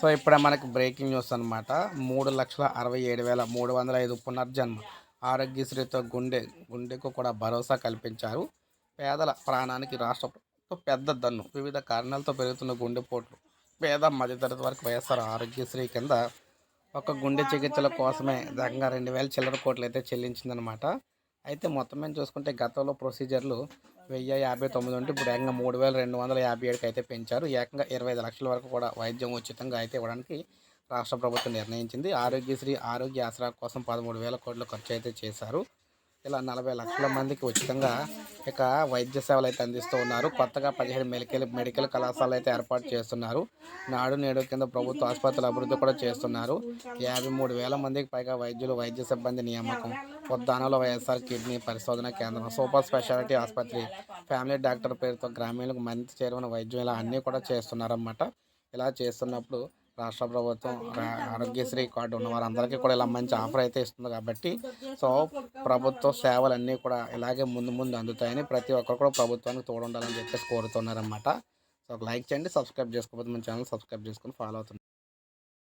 So ఇప్పుడే మనకి breaking news అనమాట మూడు లక్షల అరవై ఏడు వేల మూడు వందల ఐదు పునర్జన్మ. ఆరోగ్యశ్రీతో గుండె గుండెకు కూడా భరోసా కల్పించారు. పేదల ప్రాణానికి రాష్ట్ర ప్రభుత్వం పెద్ద దన్ను. వివిధ కారణాలతో పెరుగుతున్న గుండెపోట్లు పేద మధ్యతరగతి వరకు వైఎస్ఆర్ ఆరోగ్యశ్రీ కింద ఒక గుండె చికిత్సల కోసమే ఏకంగా రెండు వేల చిల్లర కోట్లు అయితే చెల్లించిందనమాట అయితే మొత్తం మేము చూసుకుంటే గతంలో ప్రొసీజర్లు వెయ్యి యాభై తొమ్మిది ఉంటే ఇప్పుడు ఏకంగా మూడు వేల రెండు వందల యాభై ఏడుకి అయితే పెంచారు. ఏకంగా ఇరవై ఐదు లక్షల వరకు కూడా వైద్యం ఉచితంగా అయితే ఇవ్వడానికి రాష్ట్ర ప్రభుత్వం నిర్ణయించింది. ఆరోగ్యశ్రీ ఆరోగ్య ఆసరా కోసం పదమూడు వేల కోట్లు ఖర్చు అయితే చేశారు. ఇలా నలభై లక్షల మందికి ఉచితంగా ఇక వైద్య సేవలు అయితే అందిస్తూ ఉన్నారు. కొత్తగా పదిహేడు మెడికల్ మెడికల్ కళాశాలలు అయితే ఏర్పాటు చేస్తున్నారు. నాడు నేడు కింద ప్రభుత్వ ఆసుపత్రుల అభివృద్ధి కూడా చేస్తున్నారు. యాభై మూడు వేల మందికి పైగా వైద్యులు వైద్య సిబ్బంది నియామకం. ఉద్దానంలో వైఎస్ఆర్ కిడ్నీ పరిశోధన కేంద్రం సూపర్ స్పెషాలిటీ ఆసుపత్రి. ఫ్యామిలీ డాక్టర్ పేరుతో గ్రామీణులకు మంచి చేరువైన వైద్యం ఇలా అన్నీ కూడా చేస్తున్నారన్నమాట. ఇలా చేస్తున్నప్పుడు రాష్ట్ర ప్రభుత్వం ఆరోగ్యశ్రీ కార్డు ఉన్న వారందరికీ కూడా ఇలా మంచి ఆఫర్ అయితే ఇస్తుంది కాబట్టి సో ప్రభుత్వ సేవలన్నీ కూడా ఇలాగే ముందు ముందు అందుతాయని ప్రతి ఒక్కరు కూడా ప్రభుత్వానికి తోడుండాలని చెప్పేసి కోరుతున్నారన్నమాట. సో లైక్ చేయండి సబ్స్క్రైబ్ చేసుకోకపోతే మన ఛానల్ సబ్స్క్రైబ్ చేసుకొని ఫాలో అవుతుంది